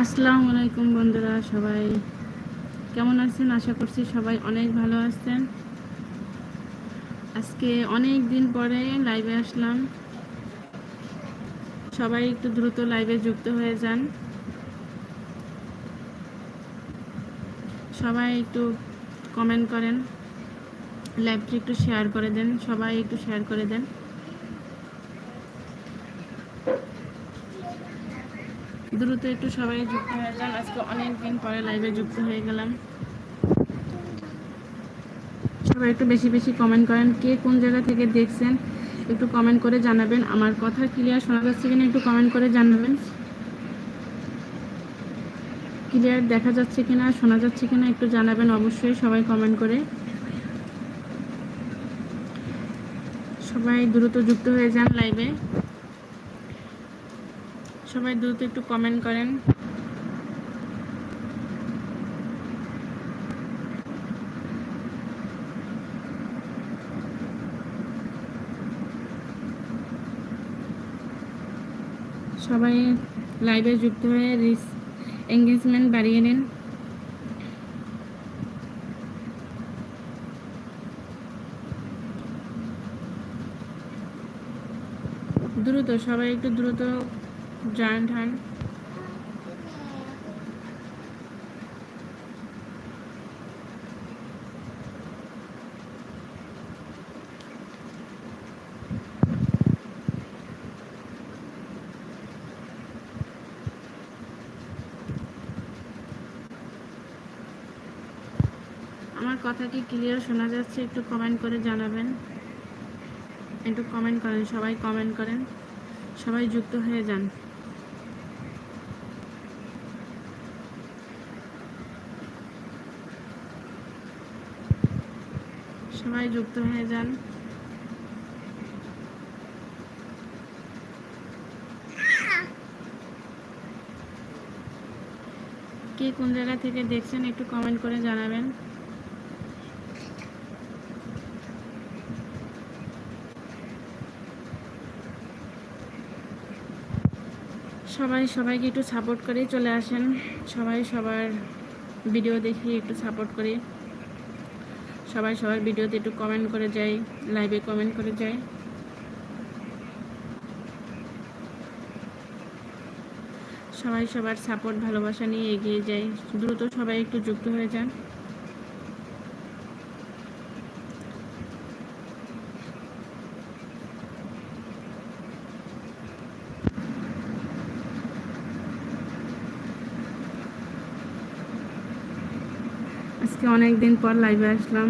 আসসালামু আলাইকুম বন্ধুরা, সবাই কেমন আছেন? আশা করছি সবাই অনেক ভালো আছেন। আজকে অনেক দিন পরে লাইভে আসলাম। সবাই একটু দ্রুত লাইভে যুক্ত হয়ে যান। সবাই একটু কমেন্ট করেন। লাইভটি একটু শেয়ার করে দেন। সবাই একটু শেয়ার করে দেন। দ্রুত একটু সবাই যুক্ত হয়ে যান। আজকে অনেক দিন পরে লাইভে যুক্ত হয়ে গেলাম। সবাই একটু বেশি বেশি কমেন্ট করেন, কে কোন জায়গা থেকে দেখছেন, একটু কমেন্ট করে জানাবেন। আমার কথা ক্লিয়ার শোনা যাচ্ছে কিনা একটু কমেন্ট করে জানাবেন। ক্লিয়ার দেখা যাচ্ছে কিনা, শোনা যাচ্ছে কিনা একটু জানাবেন অবশ্যই, সবাই কমেন্ট করে। সবাই দ্রুত যুক্ত হয়ে যান লাইভে সবাই দ্রুত একটু কমেন্ট করেন। সবাই লাইভে যুক্ত হয়ে রিস এঙ্গেজমেন্ট বাড়িয়ে নিন। দ্রুত, সবাই একটু দ্রুত জয়েন্ট হন আমার কথা কি ক্লিয়ার শোনা যাচ্ছে? একটু কমেন্ট করে জানাবেন। একটু কমেন্ট করেন, সবাই কমেন্ট করেন। সবাই যুক্ত হয়ে যান। সবাই যুক্ত হয়ে যান। কে কোন জায়গা থেকে দেখছেন একটু কমেন্ট করে জানাবেন। সবাই সবাইকে একটু সাপোর্ট করে চলে আসেন। সবাই সবার ভিডিও দেখি একটু সাপোর্ট করি। সবাই, সবার ভিডিওতে একটু কমেন্ট করে যাই লাইভে কমেন্ট করে যাই। সবাই সবার সাপোর্ট ভালোবাসা নিয়ে এগিয়ে যাই। দ্রুত সবাই একটু যুক্ত হয়ে যান। আজকে অনেক দিন পর লাইভে আসলাম।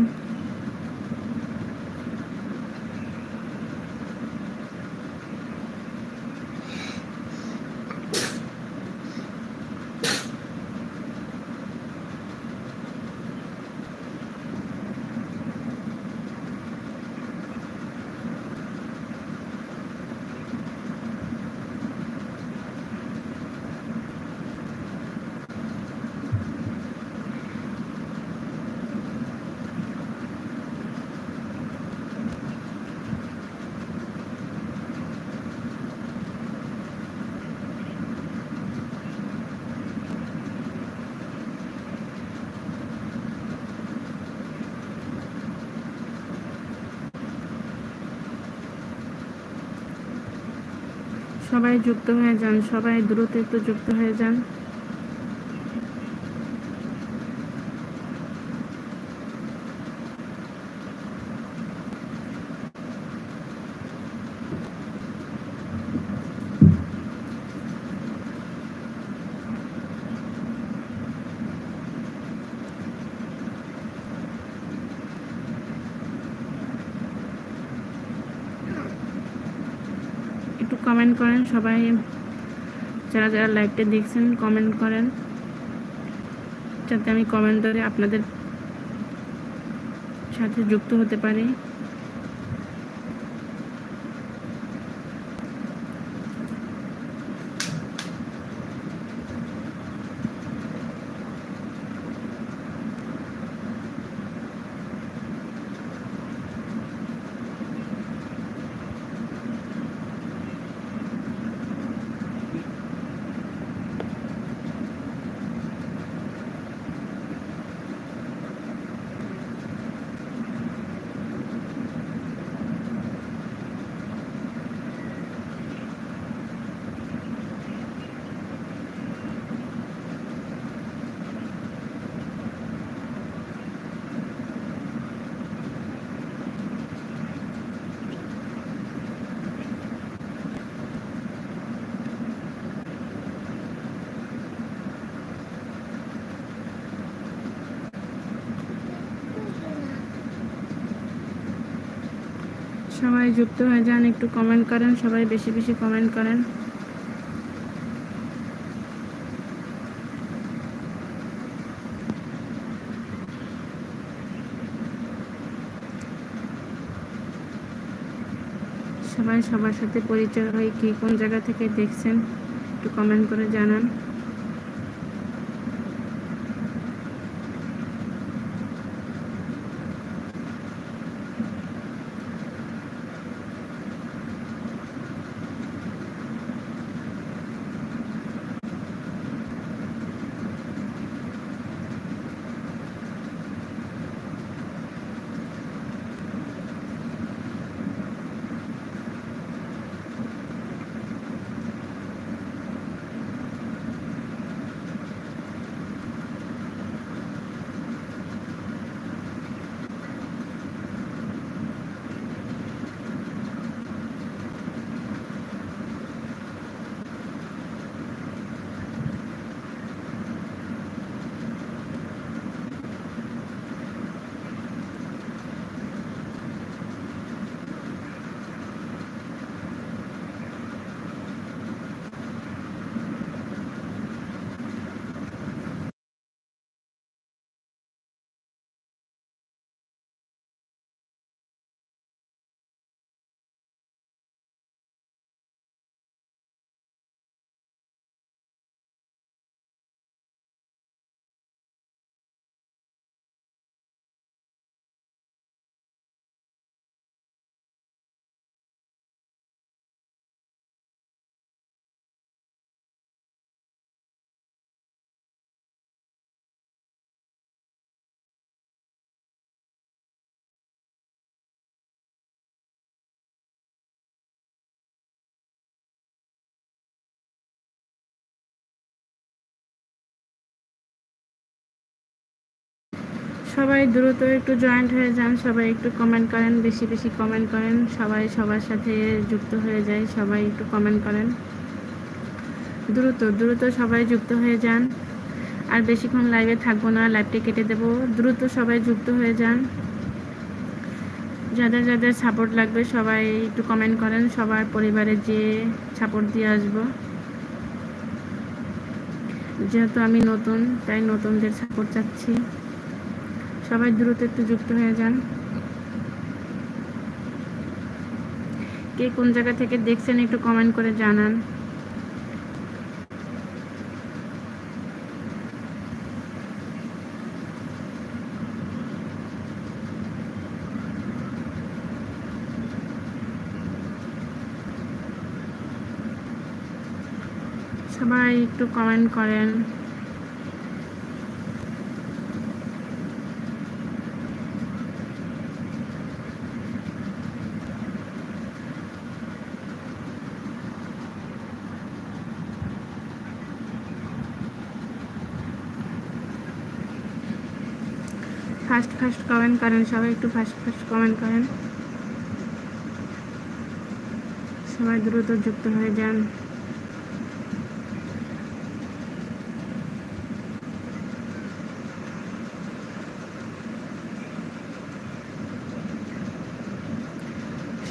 সবাই যুক্ত হয়ে যান সবাই দ্রুত একটু যুক্ত হয়ে যান। কমেন্ট করেন। সবাই যারা যারা লাইভটা দেখছেন কমেন্ট করেন। যাতে আমি কমেন্ট করে আপনাদের সাথে যুক্ত হতে পারি। সবাই যুক্ত হয়ে যান, একটু কমেন্ট করেন, সবাই বেশি বেশি কমেন্ট করেন। সবাই সবার সাথে পরিচয় হয়ে, কি কোন জায়গা থেকে দেখছেন, একটু কমেন্ট করে জানান। সবাই দ্রুত একটু জয়েন্ট হয়ে যান, সবাই একটু কমেন্ট করেন, বেশি বেশি কমেন্ট করেন, সবাই সবার সাথে যুক্ত হয়ে যায়, সবাই একটু কমেন্ট করেন। দ্রুত দ্রুত সবাই যুক্ত হয়ে যান। আর বেশিক্ষণ লাইভে থাকব না লাইভটি কেটে দেবো। দ্রুত সবাই যুক্ত হয়ে যান। যাদের যাদের সাপোর্ট লাগবে, সবাই একটু কমেন্ট করেন, সবার পরিবারে যে সাপোর্ট দিয়ে আসব। যেহেতু আমি নতুন, তাই নতুনদের সাপোর্ট চাচ্ছি। সবাই দ্রুত একটু যুক্ত হয়ে যান। কে কোন জায়গা থেকে দেখছেন একটু কমেন্ট করে জানান। সবাই একটু কমেন্ট করেন। ফার্স্ট ফার্স্ট কমেন্ট করেন, সবাই একটু ফার্স্ট ফার্স্ট কমেন্ট করেন। সবাই দ্রুত যুক্ত হয়ে যান।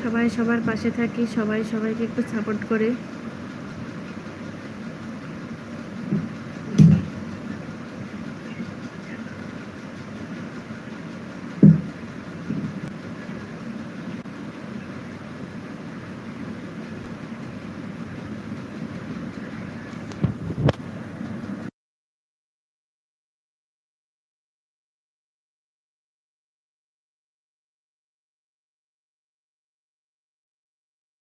সবাই সবার পাশে থাকি, সবাই সবাইকে একটু সাপোর্ট করে।